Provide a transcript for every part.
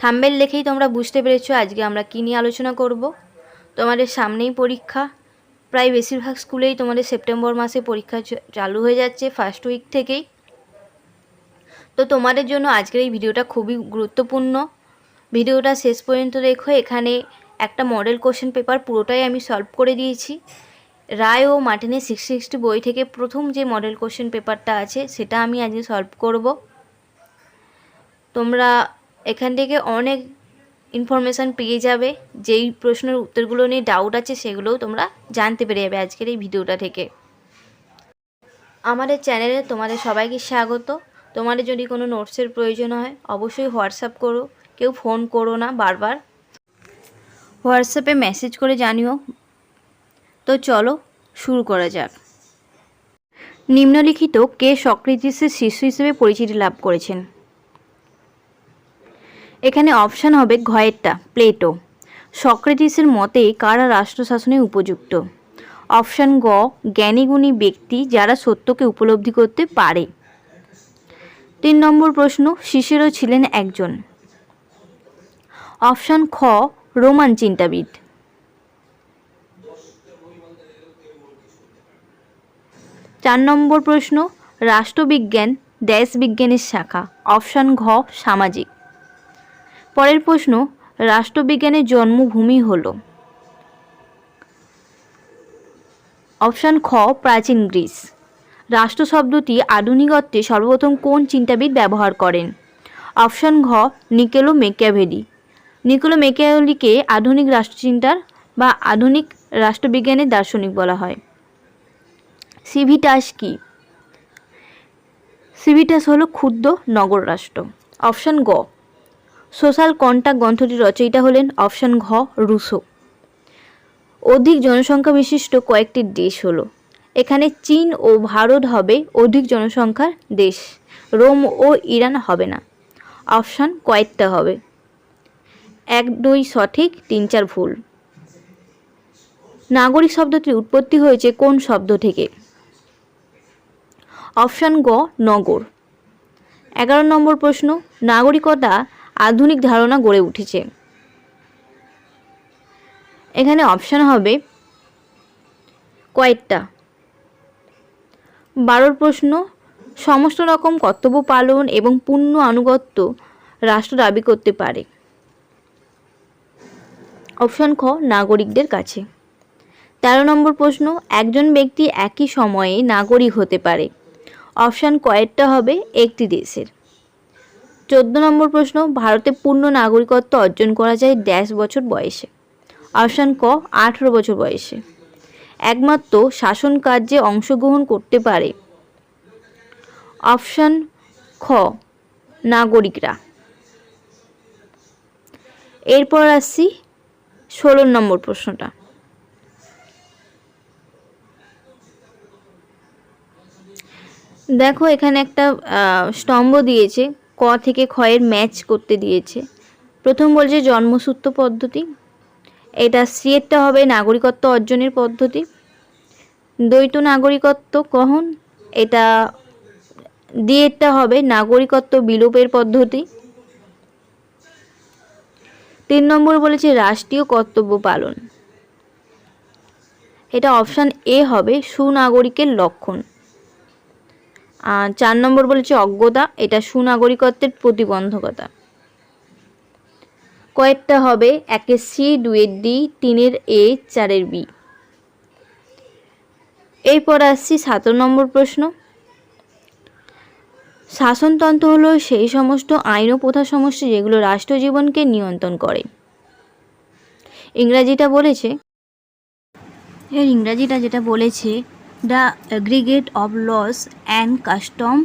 Thumbnail দেখেই তোমরা বুঝতে পেরেছ আজকে আমরা কী নিয়ে আলোচনা করব। তোমাদের সামনেই পরীক্ষা। প্রায় বেশিরভাগ স্কুলেই তোমাদের সেপ্টেম্বর মাসে পরীক্ষা চালু হয়ে যাচ্ছে ফার্স্ট উইক থেকেই। তো তোমাদের জন্য আজকের এই ভিডিওটা খুবই গুরুত্বপূর্ণ। ভিডিওটা শেষ পর্যন্ত দেখো, এখানে একটা মডেল কোশ্চেন পেপার পুরোটাই আমি সলভ করে দিয়েছি। রায় ও মার্টিনের সিক্স সিক্সটি বই থেকে প্রথম যে মডেল কোশ্চেন পেপারটা আছে, সেটা আমি আজকে সলভ করব। তোমরা এখান থেকে অনেক ইনফরমেশান পেয়ে যাবে। যেই প্রশ্নের উত্তরগুলো নিয়ে ডাউট আছে, সেগুলোও তোমরা জানতে পেরে যাবে আজকের এই ভিডিওটা থেকে। আমাদের চ্যানেলে তোমাদের সবাইকে স্বাগত। তোমাদের যদি কোনো নোটসের প্রয়োজন হয়, অবশ্যই হোয়াটসঅ্যাপ করো। কেউ ফোন করো না বারবার। হোয়াটসঅ্যাপে মেসেজ করে জানিও। তো চলো, শুরু করা যাক। নিম্নলিখিত কে সক্রেটিসের শিশু হিসেবে পরিচিতি লাভ করেছেন? এখানে অপশান হবে ঘয়েরটা প্লেটো। সক্রেটিসের মতে কারা রাষ্ট্র শাসনে উপযুক্ত? অপশান গ, জ্ঞানীগুণী ব্যক্তি যারা সত্যকে উপলব্ধি করতে পারে। তিন নম্বর প্রশ্ন শিশিরও ছিলেন একজন। অপশান খ, রোমান চিন্তাবিদ। চার নম্বর প্রশ্ন, রাষ্ট্রবিজ্ঞান দেশ বিজ্ঞানের শাখা। অপশান ঘ, সামাজিক। পরের প্রশ্ন রাষ্ট্রবিজ্ঞানের জন্মভূমি হল। অপশান খ, প্রাচীন গ্রিস। রাষ্ট্র শব্দটি আধুনিকত্বে সর্বপ্রথম কোন চিন্তাবিদ ব্যবহার করেন? অপশান ঘ, নিকেলো মেকিয়াভেলি নিকোলো মেকিয়াভেলিকে আধুনিক রাষ্ট্রচিন্তার বা আধুনিক রাষ্ট্রবিজ্ঞানের দার্শনিক বলা হয়। সিভিটাস কি? সিভিটাস হলো ক্ষুদ্র নগর রাষ্ট্র। অপশান গ সোশ্যাল কন্টাক্ট গ্রন্থটির রচয়িতা হলেন অপশান ঘ, রুশো। অধিক জনসংখ্যা বিশিষ্ট কয়েকটি দেশ হলো। এখানে চীন ও ভারত হবে অধিক জনসংখ্যার দেশ। রোম ও ইরান হবে না। অপশান কয়েকটা হবে। এক, দুই, সঠিক, তিন, চার, ভুল। নাগরিক শব্দটির উৎপত্তি হয়েছে কোন শব্দ থেকে? অপশান গ, নগর। এগারো নম্বর প্রশ্ন, নাগরিকতা আধুনিক ধারণা গড়ে উঠেছে। এখানে অপশান হবে কয়েকটা। বারোর প্রশ্ন, সমস্ত রকম কর্তব্য পালন এবং পূর্ণ আনুগত্য রাষ্ট্র দাবি করতে পারে। অপশান খ, নাগরিকদের কাছে। তেরো নম্বর প্রশ্ন, একজন ব্যক্তি একই সময়ে নাগরিক হতে পারে। অপশান কয়েকটা হবে একটি দেশের। চোদ্দ নম্বর প্রশ্ন, ভারতে পূর্ণ নাগরিকত্ব অর্জন করা যায় ড্যাশ বছর বয়সে। অপশান ক, আঠেরো বছর বয়সে। একমাত্র শাসন কার্যে অংশগ্রহণ করতে পারে। অপশান খ, নাগরিকরা। এরপর আসছি ষোলো নম্বর প্রশ্নটা। দেখো এখানে একটা স্তম্ভ দিয়েছে। ক থেকে ক্ষয়ের ম্যাচ করতে দিয়েছে। প্রথম বলছে জন্মসূত্র পদ্ধতি। এটা সিয়েরটা হবে নাগরিকত্ব অর্জনের পদ্ধতি। দ্বৈত নাগরিকত্ব গ্রহণ এটা দিয়েরটা হবে নাগরিকত্ব বিলোপের পদ্ধতি। তিন নম্বর বলেছে রাষ্ট্রীয় কর্তব্য পালন। এটা অপশান এ হবে সুনাগরিকের লক্ষণ। আর চার নম্বর বলেছে অজ্ঞতা, এটা সুনাগরিকত্বের প্রতিবন্ধকতা। কয়েকটা হবে একের সি, দুয়ের ডি, তিনের এ, চারের বি। এরপর আসছি সতেরো নম্বর প্রশ্ন। শাসনতন্ত্র হলো সেই সমস্ত আইন ও প্রথা সমষ্টি যেগুলো রাষ্ট্র জীবনকে নিয়ন্ত্রণ করে। ইংরাজিটা বলেছে, এর ইংরাজিটা যেটা বলেছে aggregate of loss and custom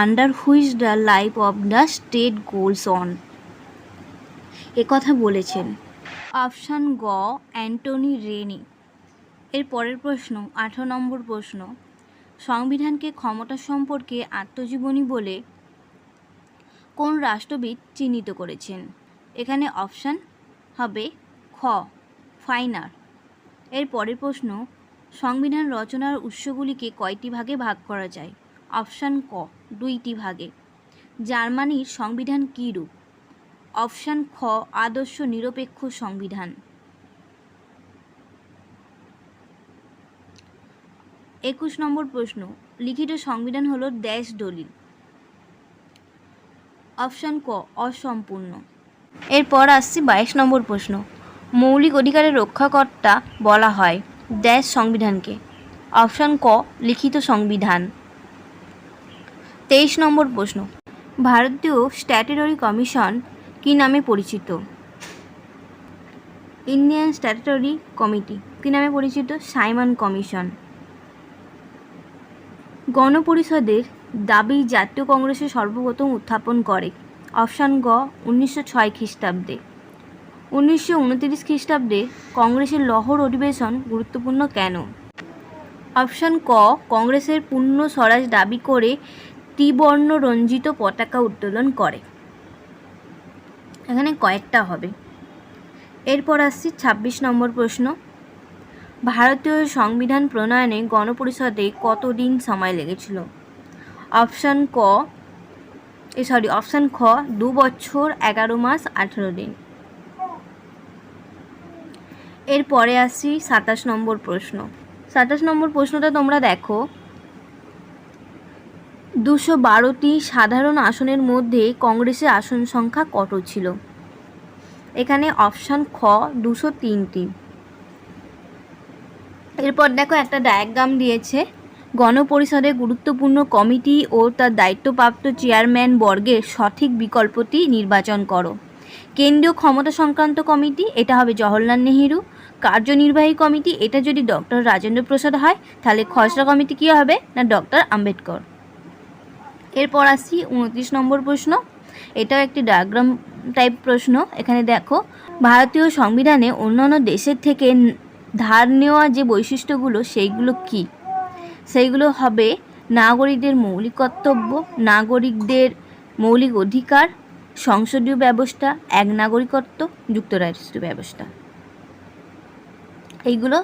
under which the life of the state goals on. এ কথা বলেছেন অপশান গ, অ্যান্টনি রেনি। এর পরের প্রশ্ন, আঠারো নম্বর প্রশ্ন, সংবিধানকে ক্ষমতা সম্পর্কে আত্মজীবনী বলে কোন রাষ্ট্রবিদ চিহ্নিত করেছেন? এখানে অপশান হবে খ, ফাইনার। এর পরের প্রশ্ন সংবিধান রচনার উৎসগুলিকে কয়টি ভাগে ভাগ করা যায়? অপশান ক, দুইটি ভাগে। জার্মানির সংবিধান কী রূপ? অপশান খ, আদর্শ নিরপেক্ষ সংবিধান। একুশ নম্বর প্রশ্ন, লিখিত সংবিধান হলো ড্যাশ দলিল। অপশান ক, অসম্পূর্ণ। এরপর আসছি বাইশ নম্বর প্রশ্ন, মৌলিক অধিকারের রক্ষাকর্তা বলা হয়। ড্যাশ সংবিধানকে। অপশান ক, লিখিত সংবিধান। তেইশ নম্বর প্রশ্ন। ভারতীয় স্ট্যাটুটরি কমিশন কী নামে পরিচিত? ইন্ডিয়ান স্ট্যাটুটরি কমিটি কি নামে পরিচিত? Simon commission. গণপরিষদের দাবি জাতীয় কংগ্রেসে সর্বপ্রথম উত্থাপন করে। অপশান গ, উনিশশো ছয় খ্রিস্টাব্দে। উনিশশো উনতিরিশ খ্রিস্টাব্দে কংগ্রেসের লহর অধিবেশন গুরুত্বপূর্ণ কেন? অপশান ক, কংগ্রেসের পূর্ণ স্বরাজ দাবি করে ত্রিবর্ণ রঞ্জিত পতাকা উত্তোলন করে। এখানে কয়েকটা হবে। এরপর আসছি ছাব্বিশ নম্বর প্রশ্ন। ভারতীয় সংবিধান প্রণয়নে গণপরিষদে কতদিন সময় লেগেছিল? অপশান ক, এ সরি, অপশান খ, দু বছর, এগারো মাস, আঠেরো দিন। এরপরে আসছি সাতাশ নম্বর প্রশ্ন। সাতাশ নম্বর প্রশ্নটা তোমরা দেখো। দুশো বারোটি সাধারণ আসনের মধ্যে কংগ্রেসের আসন সংখ্যা কত ছিল? এখানে অপশান খ, দুশো তিনটি। এরপর দেখো একটা ডায়াগ্রাম দিয়েছে। গণপরিষদের গুরুত্বপূর্ণ কমিটি ও তার দায়িত্বপ্রাপ্ত চেয়ারম্যান বর্গের সঠিক বিকল্পটি নির্বাচন করো। কেন্দ্রীয় ক্ষমতা সংক্রান্ত কমিটি, এটা হবে জওহরলাল নেহেরু। কার্যনির্বাহী কমিটি, এটা যদি ডক্টর রাজেন্দ্র প্রসাদ হয়, তাহলে খসড়া কমিটি কী হবে? না ডক্টর আম্বেদকর। এরপর আসছি উনত্রিশ নম্বর প্রশ্ন। এটাও একটি ডায়াগ্রাম টাইপ প্রশ্ন। এখানে দেখো, ভারতীয় সংবিধানে অন্যান্য দেশের থেকে ধার নেওয়া যে বৈশিষ্ট্যগুলো, সেইগুলো কি? সেইগুলো হবে নাগরিকদের মৌলিক কর্তব্য, নাগরিকদের মৌলিক অধিকার, সংসদীয় ব্যবস্থা, এক নাগরিকত্ব, যুক্তরাষ্ট্র ব্যবস্থা। এইগুলো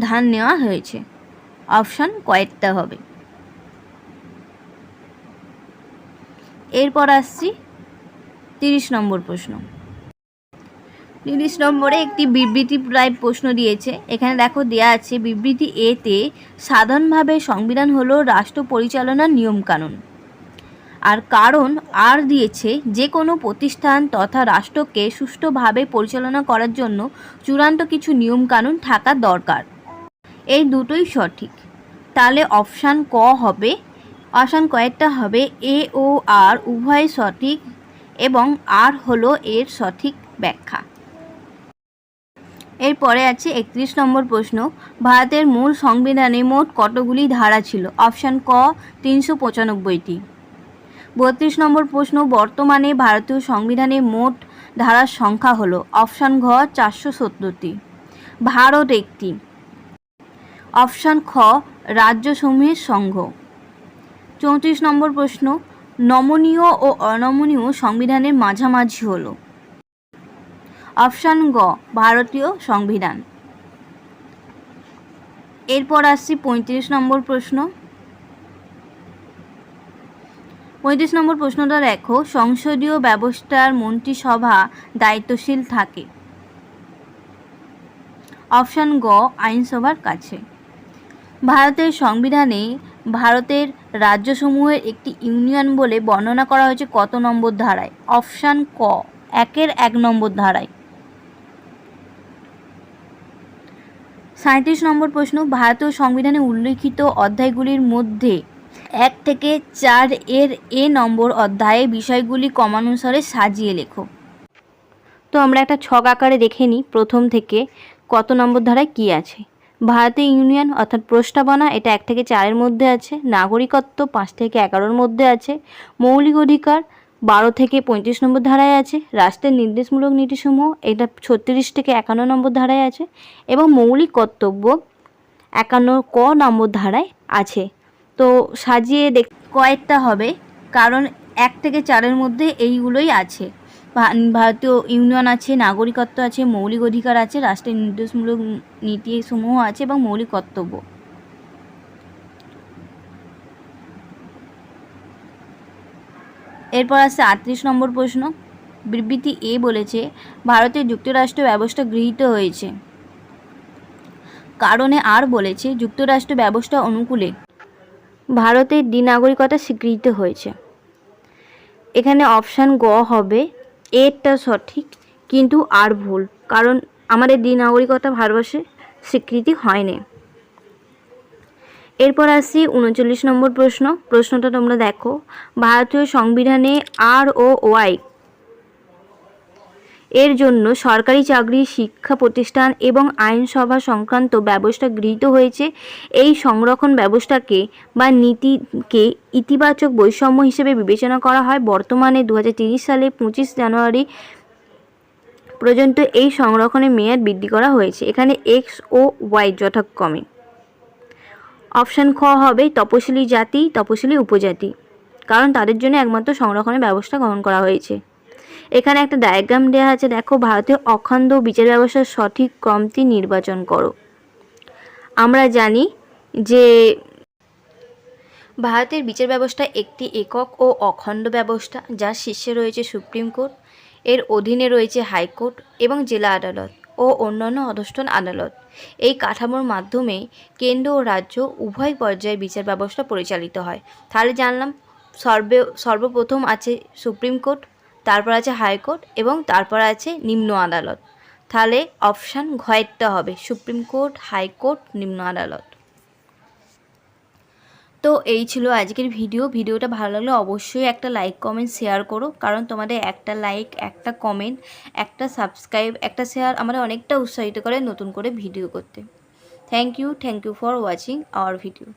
ধার নেওয়া হয়েছে। অপশান কয়েকটা হবে। এরপর আসছি তিরিশ নম্বর প্রশ্ন। তিরিশ নম্বরে একটি বিবৃতি প্রায় প্রশ্ন দিয়েছে। এখানে দেখো, দেয়া আছে, বিবৃতি এতে সাধারণভাবে সংবিধান হলো রাষ্ট্র পরিচালনার নিয়মকানুন। আর কারণ আর দিয়েছে যে কোনো প্রতিষ্ঠান তথা রাষ্ট্রকে সুষ্ঠুভাবে পরিচালনা করার জন্য চূড়ান্ত কিছু নিয়মকানুন থাকা দরকার। এই দুটোই সঠিক। তাহলে অপশান ক হবে? অপশান কয়েকটা হবে এ ও আর উভয় সঠিক এবং আর হলো এর সঠিক ব্যাখ্যা। এরপরে আছে একত্রিশ নম্বর প্রশ্ন। ভারতের মূল সংবিধানে মোট কতগুলি ধারা ছিল? অপশান ক তিনশো পঁচানব্বইটি। বত্রিশ নম্বর প্রশ্ন, বর্তমানে ভারতীয় সংবিধানে মোট ধারার সংখ্যা হলো, অপশান ঘ, চারশো সত্তরটি। ভারত একটি। অপশান খ, রাজ্যসমূহের সংঘ। চৌত্রিশ নম্বর প্রশ্ন, নমনীয় ও অনমনীয় সংবিধানের মাঝামাঝি হলো। অপশান গ, ভারতীয় সংবিধান। এরপর আসছি পঁয়ত্রিশ নম্বর প্রশ্ন পঁয়ত্রিশ নম্বর প্রশ্নটা দেখো, সংসদীয় ব্যবস্থার মন্ত্রিসভা দায়িত্বশীল থাকে। অপশান গ, আইনসভার কাছে। ভারতের সংবিধানে ভারতের রাজ্যসমূহের একটি ইউনিয়ন বলে বর্ণনা করা হয়েছে কত নম্বর ধারায়? অপশান ক, একের এক নম্বর ধারায়। সাঁত্রিশ নম্বর প্রশ্ন, ভারতীয় সংবিধানে উল্লিখিত অধ্যায়গুলির মধ্যে এক থেকে চার এর এ নম্বর অধ্যায়ে বিষয়গুলি ক্রমানুসারে সাজিয়ে লেখো। তো আমরা একটা ছক আকারে দেখে নিই, প্রথম থেকে কত নম্বর ধারায় কী আছে? ভারতীয় ইউনিয়ন অর্থাৎ প্রস্তাবনা এটা এক থেকে চারের মধ্যে আছে, নাগরিকত্ব পাঁচ থেকে এগারোর মধ্যে আছে, মৌলিক অধিকার বারো থেকে পঁয়ত্রিশ নম্বর ধারায় আছে, রাষ্ট্রের নির্দেশমূলক নীতিসমূহ এটা ছত্রিশ থেকে একান্ন নম্বর ধারায় আছে, এবং মৌলিক কর্তব্য একান্ন ক নম্বর ধারায় আছে। তো সাজিয়ে দেখ, কয়েকটা হবে। কারণ এক থেকে চারের মধ্যে এইগুলোই আছে। ভারতীয় ইউনিয়ন আছে, নাগরিকত্ব আছে, মৌলিক অধিকার আছে রাষ্ট্রের নির্দেশমূলক নীতিসমূহ আছে এবং মৌলিক কর্তব্য। এরপর আসছে আটত্রিশ নম্বর প্রশ্ন। বিবৃতি এ বলেছে ভারতের যুক্তরাষ্ট্র ব্যবস্থা গৃহীত হয়েছে। কারণে আর বলেছে, যুক্তরাষ্ট্র ব্যবস্থা অনুকূলে ভারতের দ্বিনাগরিকতা স্বীকৃত হয়েছে। এখানে অপশান গ হবে, এরটা সঠিক কিন্তু আর ভুল, কারণ আমাদের দ্বিনাগরিকতা ভারতবর্ষে স্বীকৃতি হয়নি। এরপর আসি উনচল্লিশ নম্বর প্রশ্ন, প্রশ্নটা তোমরা দেখো। ভারতীয় সংবিধানে আর ও ওয়াই এর জন্য সরকারি চাকরি, শিক্ষা প্রতিষ্ঠান এবং আইনসভা সংক্রান্ত ব্যবস্থা গৃহীত হয়েছে। এই সংরক্ষণ ব্যবস্থাকে বা নীতিকে ইতিবাচক বৈষম্য হিসেবে বিবেচনা করা হয়। বর্তমানে দু সালে পঁচিশ জানুয়ারি পর্যন্ত এই সংরক্ষণের মেয়াদ বৃদ্ধি করা হয়েছে। এখানে এক্স ও ওয়াই যথাক্রমে। অপশান খ হবে তপশিলি জাতি, তপশিলি উপজাতি। কারণ তাদের জন্য একমাত্র সংরক্ষণের ব্যবস্থা গ্রহণ করা হয়েছে। এখানে একটা ডায়াগ্রাম দেওয়া আছে, দেখো ভারতীয় অখণ্ড বিচার ব্যবস্থার সঠিক ক্রমটি নির্বাচন করো। আমরা জানি যে ভারতের বিচার ব্যবস্থা একটি একক ও অখণ্ড ব্যবস্থা, যার শীর্ষে রয়েছে সুপ্রিম কোর্ট, এর অধীনে রয়েছে হাইকোর্ট এবং জেলা আদালত ও অন্যান্য অধস্থন আদালত। এই কাঠামোর মাধ্যমে কেন্দ্র ও রাজ্য উভয় পর্যায়ে বিচার ব্যবস্থা পরিচালিত হয়। তাহলে জানলাম সর্বে, সর্বপ্রথম আছে সুপ্রিম কোর্ট তারপর আছে হাইকোর্ট এবং তারপর আছে নিম্ন আদালত। তাহলে অপশান ঘয়েরটা হবে, সুপ্রিম কোর্ট, হাইকোর্ট, নিম্ন আদালত। তো এই ছিল আজকের ভিডিও। ভিডিওটা ভালো লাগলে অবশ্যই একটা লাইক, কমেন্ট, শেয়ার করো। কারণ তোমাদের একটা লাইক, একটা কমেন্ট, একটা সাবস্ক্রাইব, একটা শেয়ার আমাদের অনেকটা উৎসাহিত করে নতুন করে ভিডিও করতে। Thank you thank you for watching our video.